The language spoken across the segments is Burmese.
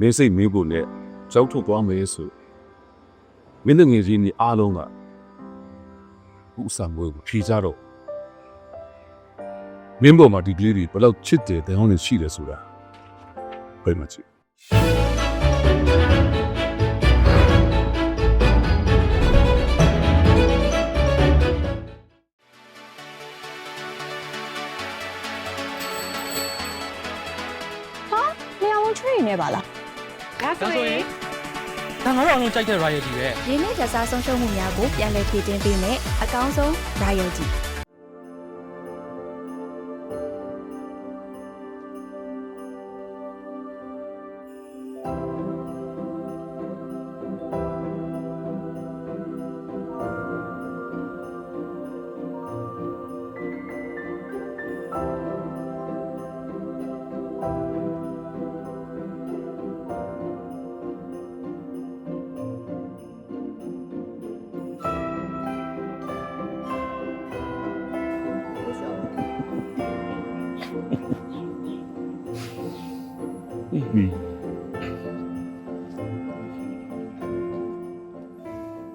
မင်းစိတ်မင်းကိုနဲ့ကြောက်ထုတ်သွားမယ်ဆိုမင်းတို့ငယ်ချင်းကြီးအားလုံးကဥစားမွေးကိုဖြေကြတော့မင်းပေါ်မှာဒီကလေးတွေဘယ်လောက်ချစ်တယ်တောင်းနေရှိတယ်ဆိုတာဘယ်မှာချစ် ကြိုက်တဲ့ royalty ပဲ ရင်းနှီးကြစားဆုံးရှုံးမှုများကိုပြန်လည်ဖြည့်တင်းပေးမယ်အကောင်းဆုံး royalty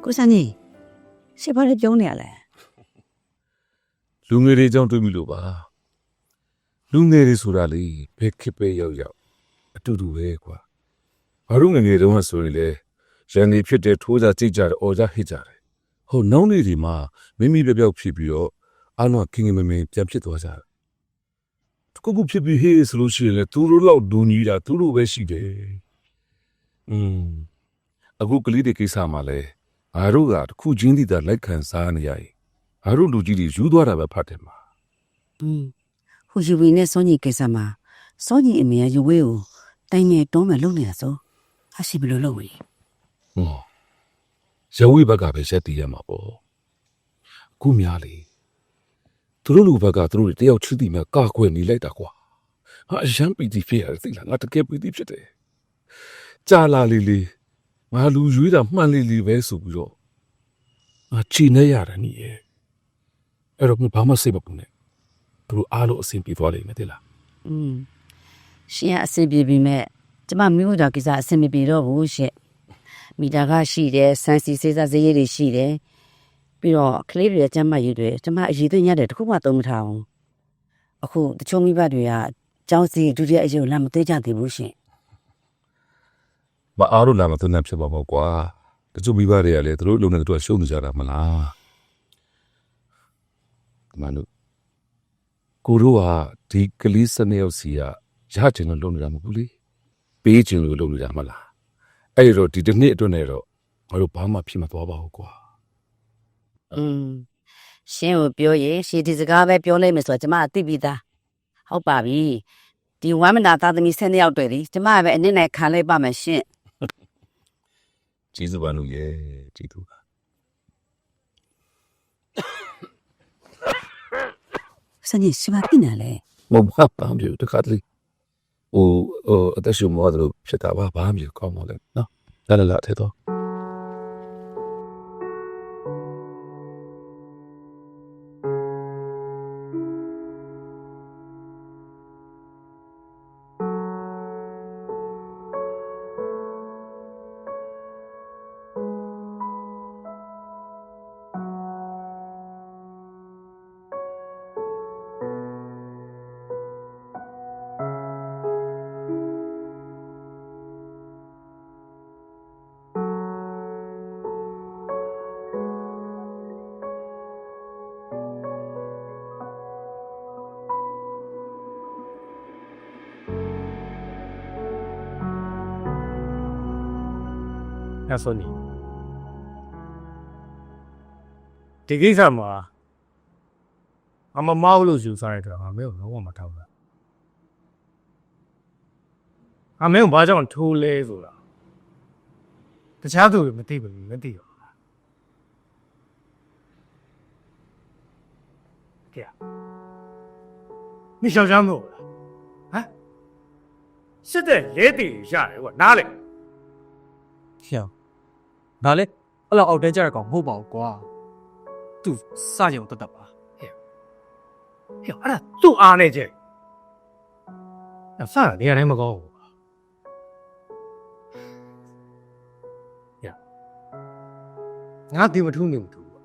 ကိုစန်းကြီးရှစ်ဘာလေးပြုံးနေရလဲလူငယ်တွေကြောင့်တွေးမိလို့ပါလူငယ်တွေဆိုတာလေဘယ်ခေတ်ပဲရောက်ရောက်အတူတူပဲကွာဘာလို့ငယ်ငယ်တုန်းကဆိုရင်လေရန်နေဖြစ်တဲ့ထိုးကြကြိတ်ကြတယ်အော်ကြဟစ်ကြတယ်ဟိုနောက်နေ့ဒီမှာမိမိပြောက်ပြောက်ဖြစ်ပြီးတော့အားလုံးကခင်ခင်မင်မင်ပြန်ဖြစ်သွားကြတယ် တခုခုဖြစ်ပြီးဟေးဆိုလို့ရှိရင်လေသူတို့လောက်ဒူညီတာသူတို့ပဲရှိတယ်อืมအခုကလေးတွေကိစ္စမှာလဲငါတို့ကတစ်ခုချင်းတည်းသာလိုက်ခံစားနေရရင် ငါတို့လူကြီးတွေယူသွားတာပဲဖတ်တယ်မှာ อืมဟိုယူဝီနဲ့စောကြီးကိစ္စမှာစောကြီးအမေကယူဝေးကိုတိုင်မဲ့တွန်းမဲ့လုပ်နေတာဆိုအရှိဘယ်လိုလုပ်ဝေး ဟောရဝိဘက်ကပဲရက်တည်ရမှာပေါ့အခုများလေ သူတို့လူဘက်ကသူတို့တွေတယောက်ချစ်တည်မဲ့ကာကွယ်နေလိုက်တာကွာဟာအရန်ပီတီဖြစ်ရတယ်သိလားငါတကယ်ပီတီဖြစ်တယ်ကြာလာလေလေငါလူရွေးတာမှန်လေလေပဲဆိုပြီးတော့ငါချီနေရတယ်နီးရဲ့အဲ့တော့ဘာမှစိတ်မပူနဲ့သူတို့အားလုံးအဆင်ပြေသွားလိမ့်မယ်သိလားอืมရှင်ကအဆင်ပြေပြီမဲ့ကျမမျိုးတာကိစ္စအဆင်မပြေတော့ဘူးရှင့်မိတာကရှိတယ်ဆန်စီစေးစားဈေးရည်တွေရှိတယ် ပြီးတော့ကလေးတွေရဲ့ကျမ်းမာရေးတွေကျမအရေးသွင်းရတယ်တခုမှသုံးမထားအောင်အခုတချို့မိဘတွေကကျောင်းစီဒုတိယအရေးကိုလမ်းမသေးကြသေးဘူးရှင်မအားလို့လာမသွန်းနေဖြစ်ပါမို့ကွာတချို့မိဘတွေကလည်းသူတို့လုံနေသူတို့ကရှုံးနေကြတာမလားမနုကိုတို့ကဒီကလေးစနေရောက်စီကရချင်လို့လုံနေတာမဟုတ်ဘူးလေပေးချင်လို့လုံနေတာမလားအဲ့တော့ဒီတစ်နှစ်အတွက်နဲ့တော့ငါတို့ဘာမှဖြစ်မသွားပါဘူးကွာ อืมရှင်ကိုပြောရင်ရှင်ဒီစကားပဲပြောလိုက်မယ်ဆိုတော့ကျမအသိပြီးသားဟုတ်ပါပြီဒီဝမ်းမနာသားသမီးဆယ်နှစ်ယောက်တွေ့သည်ကျမကပဲအနစ်နဲ့ခံလိုက်ပါမယ်ရှင်ကျေးဇူးပါလို့ရဲ့ကျေးဇူးပါစနေစမပြနေလေမဟုတ်ပါဘာမှမဖြစ်ဘူးတခါတလေဟိုဟိုအသက်ရှူမောတယ်လို့ဖြစ်တာပါဘာမှမဖြစ်ကောင်းပါလေနော်လာလာလာထဲတော့ ညဆိုနေဒီကိစ္စမှာအမမောက်လို့ယူစားရတဲ့ငါမင်းကိုလုံးဝမထောက်ဘူးအမင်းကိုဘာကြောင့်ထိုးလဲဆိုတာတခြားသူတွေမသိဘူးမသိဘူးကဲမရှောက်ချမ်းမို့လားဟမ်စစ်တဲ့လဲတည်ရတယ်ကွာနားလေဟျော ငါလည်းအဲ့လောက်အောက်တန်းကြရကောင်မဟုတ်ပါဘူးကွာသူစကြုံတက်တက်ပါဟဲ့ဟဲ့အဲ့ဒါသူ့အားနဲ့ကျဲအဖာနေရာတိုင်းမကောင်းဘူးညငါဒီမထူးနေမထူးဘူး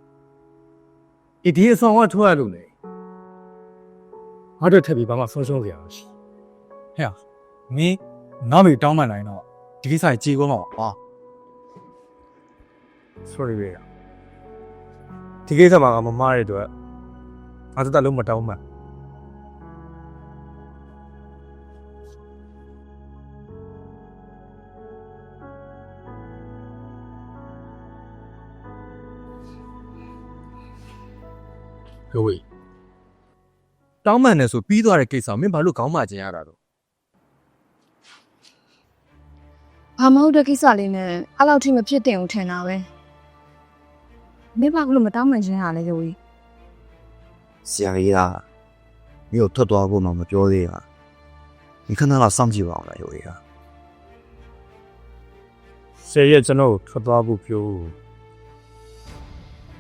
အဒီအဆောင်ကထွက်ရလို့လေငါတို့ထပ်ပြီးဘာမှဆုံးရှုံးစရာမရှိဟဲ့မင်းနားမေတောင်းမှန်လိုက်တော့ဒီကိစ္စကြီးကြေကောမှာပါ sorry ပဲဒီကိစ္စမှာငါမမားတဲ့အတွက်ငါသက်သက်လုံးမတောင်းမှန်ဟိုဝေးတောင်းမှန်တယ်ဆိုပြီးသွားတဲ့ကိစ္စမင်းဘာလို့ခေါင်းမကျင်ရတာတော့ဘာမဟုတ်တဲ့ကိစ္စလေးနဲ့အဲ့လောက်ထိမဖြစ်တင်ဘူးထင်တာပဲ မင်းဘာလို့မတောင်းမခြင်းရလဲရိုးကြီးဆရာကြီးကမြို့ထွက်သွားဖို့မှမပြောသေးတာဒီခဏလောက်စောင့်ကြည့်ပါအောင်လားရိုးကြီးကဆရာရဲ့ကျွန်တော်ကိုထွက်သွားဖို့ပြော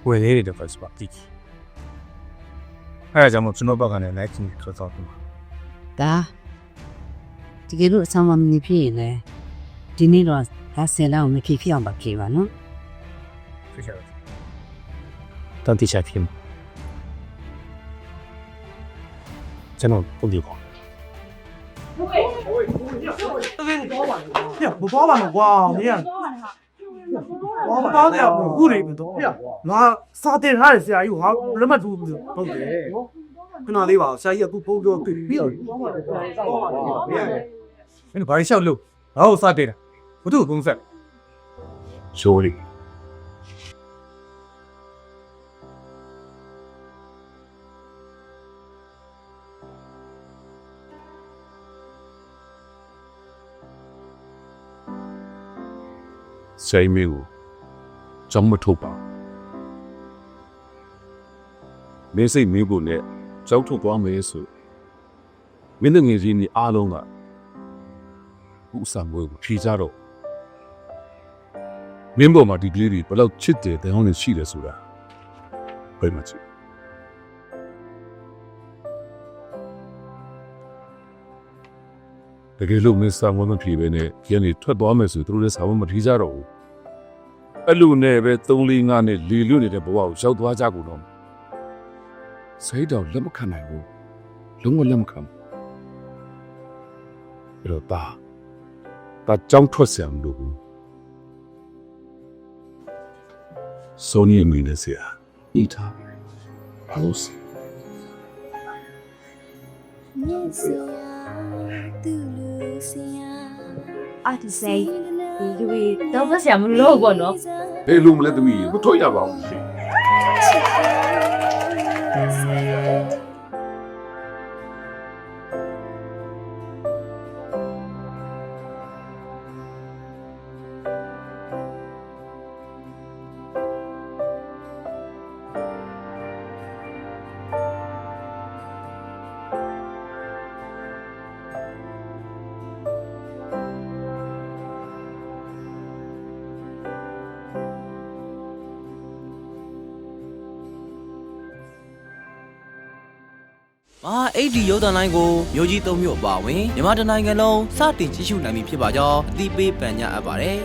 ဝယ်လေးတွေတော့စပါတိအဲဒါကြောင့်ကျွန်တော်ဘက်ကနေလိုက်ချင်ထွက်သွားဖို့ဒါတကယ်လို့အဆောင်မနေဖြစ်ရင်လေဒီနေ့တော့ဒါဆယ်လောက်မခေဖြစ်အောင်ပါခေပါနော်ဖြစ်ရပါ တန်တိချဖြစ်မှာကျွန်တော်ပုံပြပါဟုတ်ကဲ့ဟိုဟိုညဟိုဘယ်တော့ပါလဲဘဘောပါမကွာမင်းကဘာဘာတဲ့အခုတွေမတော်ငါစာတင်ထားတယ်ဆရာကြီးဟာလက်မှတ်ထိုးပြီးဟုတ်တယ်ခဏလေးပါဆရာကြီးအခုပုံပြောပြီးပြီးတော့မင်းဘာလျှောက်လို့ငါ့ကိုစာတင်တာဘုသူ့ကုန်းဆက် sorry ဆိုင်မင်းကိုကြောင်းမထုတ်ပါမင်းစိတ်မင်းဖို့နဲ့ကြောက်ထုတ်သွားမယ်ဆိုမင်းတို့ငယ်ချင်းဒီအားလုံးကဥစားမွေးကိုဖြေကြတော့မင်းပေါ်မှာဒီကလေးတွေဘယ်လောက်ချစ်တယ်တောင်းနေရှိတယ်ဆိုတာဘယ်မှာချစ်တကယ်လို့မင်းစာမမဖြေပဲနဲ့ကျန်နေထွက်သွားမယ်ဆိုသူတို့လည်းစာမမထီးကြတော့ဘူး အဲ့လိုနဲ့ပဲ3 4 5နဲ့လေလွတ်နေတဲ့ဘဝကိုရောက်သွားကြကုန်တော့မယ်စိတ်တော့လက်မခံနိုင်ဘူးလုံးဝလက်မခံဘူးအဲ့တော့ဒါဒါကြောင်းထွက်ဆရာမလို့ဘူးဆိုနီအမင်းနဲ့ဆရာဤထားဟုတ်စအာဒီစိ ဒီလူတွေတော့မဆရာမလို့ဘောနော်ဘယ်လိုမလဲသမီးမထွက်ရပါဘူးရှင် မာအဲ့ဒီရုပ်သံလိုင်းကိုမျိုးကြီးသုံးမျိုးအပါအဝင်မြန်မာတိုင်းနိုင်ငံလုံးစတင်ကြည့်ရှုနိုင်ပြီဖြစ်ပါကြောင်းအသိပေးပန်ကြားအပ်ပါတယ်